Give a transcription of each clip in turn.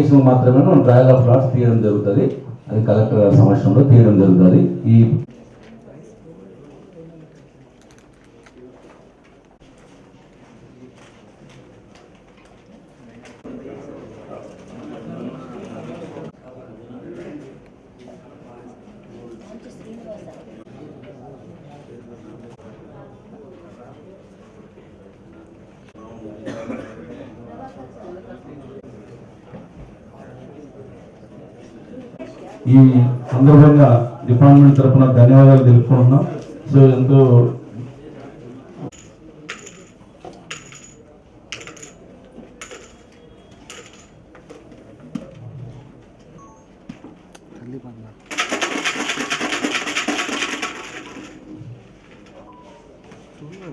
మాత్రమే మనం trial of lots తీయడం జరుగుతుంది. అది కలెక్టర్ గారి సమక్షంలో తీయడం జరుగుతుంది. ఈ ఈ సందర్భంగా డిపార్ట్మెంట్ తరఫున ధన్యవాదాలు తెలుపుకుంటున్నాం. సో ఎంతో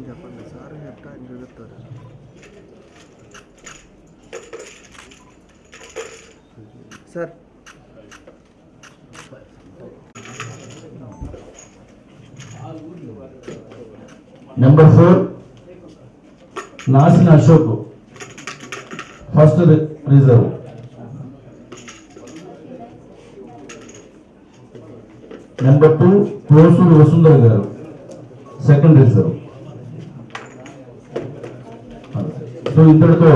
చెప్పండి సార్ చెప్తా sir number four Nasina Ashok first reserve number two Kosuru Vasundhara గారు సెకండ్ రిజర్వ్ సో ఇంతటితో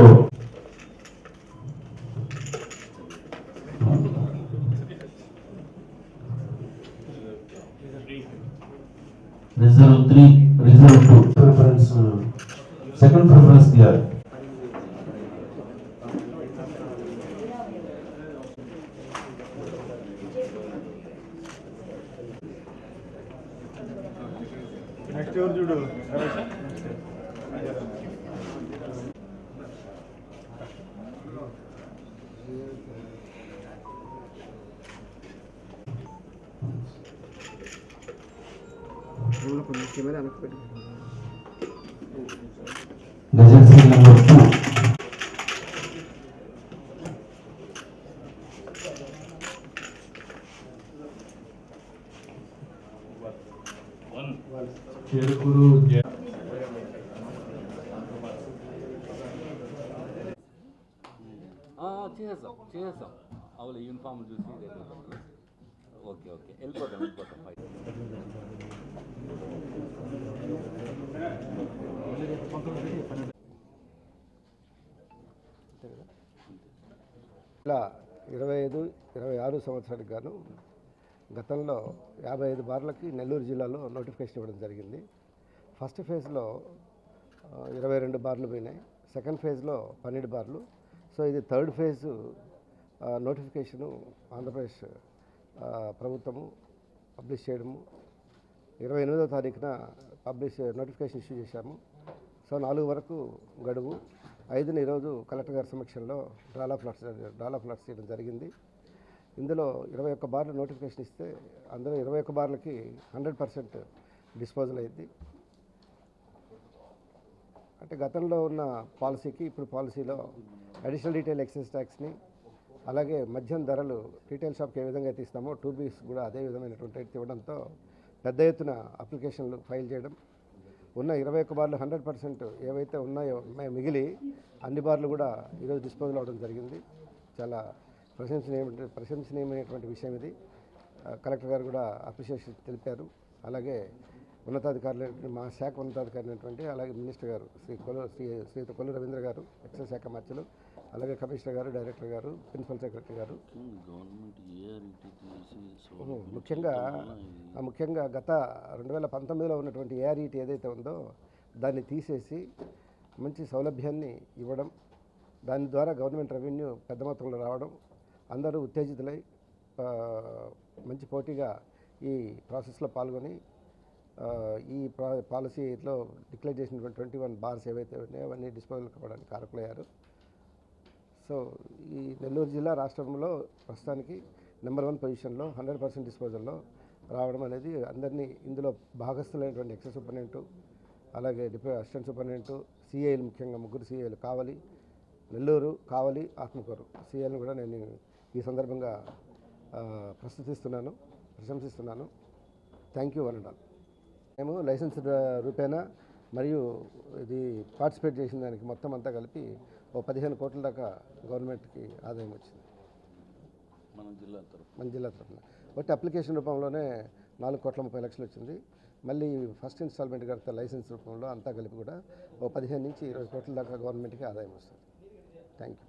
రిజర్వ్ త్రీ సెకండ్ ప్రిఫరెన్స్ తీయాలి నెక్స్ట్ ఎవరు చూడు కొంచెం కెమెరా వెనక్కి చెరుకులు చేసేస్తాం చేసేస్తాం అవును యూనిఫామ్ చూసి ఓకే ఓకే. వెళ్ళిపోతాం వెళ్ళిపోతాం. ఫైట్ ఇలా ఇరవై ఐదు ఇరవై ఆరు సంవత్సరానికి గాను గతంలో యాభై ఐదు బార్లకి నెల్లూరు జిల్లాలో నోటిఫికేషన్ ఇవ్వడం జరిగింది. ఫస్ట్ ఫేజ్లో ఇరవై రెండు బార్లు పోయినాయి. సెకండ్ ఫేజ్లో పన్నెండు బార్లు. సో ఇది థర్డ్ ఫేజ్ నోటిఫికేషను ఆంధ్రప్రదేశ్ ప్రభుత్వము పబ్లిష్ చేయడము. ఇరవై ఎనిమిదో తారీఖున పబ్లిష్ నోటిఫికేషన్ ఇష్యూ చేశాము. సో నాలుగు వరకు గడువు. ఐదున ఈరోజు కలెక్టర్ గారి సమక్షంలో డ్రాలా ఫ్లాట్స్ డ్రాలా ఫ్లాట్స్ చేయడం జరిగింది. ఇందులో ఇరవై ఒక్క బార్లు నోటిఫికేషన్ ఇస్తే అందులో ఇరవై ఒక్క బార్లకి హండ్రెడ్ పర్సెంట్ డిస్పోజల్ అయింది అంటే గతంలో ఉన్న పాలసీకి ఇప్పుడు పాలసీలో అడిషనల్ డీటెయిల్ ఎక్సైజ్ ట్యాక్స్ని అలాగే మద్యం ధరలు రీటైల్ షాప్కి ఏ విధంగా తీస్తామో టూ బీస్ కూడా అదే విధమైనటువంటి రేట్ ఇవ్వడంతో పెద్ద ఎత్తున అప్లికేషన్లు ఫైల్ చేయడం ఉన్న ఇరవై ఒక్క బార్లు హండ్రెడ్ పర్సెంట్ ఏవైతే ఉన్నాయో మిగిలి అన్ని బార్లు కూడా ఈరోజు డిస్పోజల్ అవడం జరిగింది. చాలా ప్రశంసనీయ ప్రశంసనీయమైనటువంటి విషయం ఇది. కలెక్టర్ గారు కూడా అప్రిషియేషన్ తెలిపారు. అలాగే ఉన్నతాధికారులు మా శాఖ ఉన్నతాధికారి అయినటువంటి అలాగే మినిస్టర్ గారు శ్రీ కొలు శ్రీ శ్రీయుత కొల్లు రవీంద్ర గారు ఎక్సైజ్ శాఖ మధ్యలో అలాగే కమిషనర్ గారు డైరెక్టర్ గారు ప్రిన్సిపల్ సెక్రటరీ గారు. ముఖ్యంగా ముఖ్యంగా గత రెండు వేల పంతొమ్మిదిలో ఉన్నటువంటి ఏఆర్ఈటీ ఏదైతే ఉందో దాన్ని తీసేసి మంచి సౌలభ్యాన్ని ఇవ్వడం దాని ద్వారా గవర్నమెంట్ రెవెన్యూ పెద్ద మొత్తంలో రావడం అందరూ ఉత్తేజితులై మంచి పోటీగా ఈ ప్రాసెస్లో పాల్గొని ఈ ప్రా పాలసీలో డిక్లేర్ చేసినటువంటి ట్వంటీ వన్ బార్స్ ఏవైతే ఉన్నాయో అవన్నీ డిస్పోజల్ కావడానికి కారకులయ్యారు. సో ఈ నెల్లూరు జిల్లా రాష్ట్రంలో ప్రస్తుతానికి నెంబర్ వన్ పొజిషన్లో హండ్రెడ్ పర్సెంట్ డిస్పోజల్లో రావడం అనేది అందరినీ ఇందులో భాగస్థులైనటువంటి ఎక్సెస్ సూపరింటెండెంట్ అలాగే డిప్యూ అసిస్టెంట్ సూపరింటెండెంట్ సిఐలు ముఖ్యంగా ముగ్గురు సిఐలు కావలి నెల్లూరు కావలి ఆత్మకూరు. సిఐలను కూడా నేను ఈ సందర్భంగా ప్రస్తుతిస్తున్నాను ప్రశంసిస్తున్నాను. Thank you one and all మేము లైసెన్స్ రూపేణా మరియు ఇది పార్టిసిపేట్ చేసిన దానికి మొత్తం అంతా కలిపి ఓ పదిహేను కోట్ల దాకా గవర్నమెంట్కి ఆదాయం వచ్చింది. మనం జిల్లా తరఫు మన జిల్లా తరఫున. బట్ అప్లికేషన్ రూపంలోనే నాలుగు కోట్ల ముప్పై లక్షలు వచ్చింది. మళ్ళీ ఫస్ట్ ఇన్స్టాల్మెంట్ కడితే లైసెన్స్ రూపంలో అంతా కలిపి కూడా ఓ పదిహేను నుంచి ఇరవై కోట్ల దాకా గవర్నమెంట్కి ఆదాయం వస్తుంది. Thank you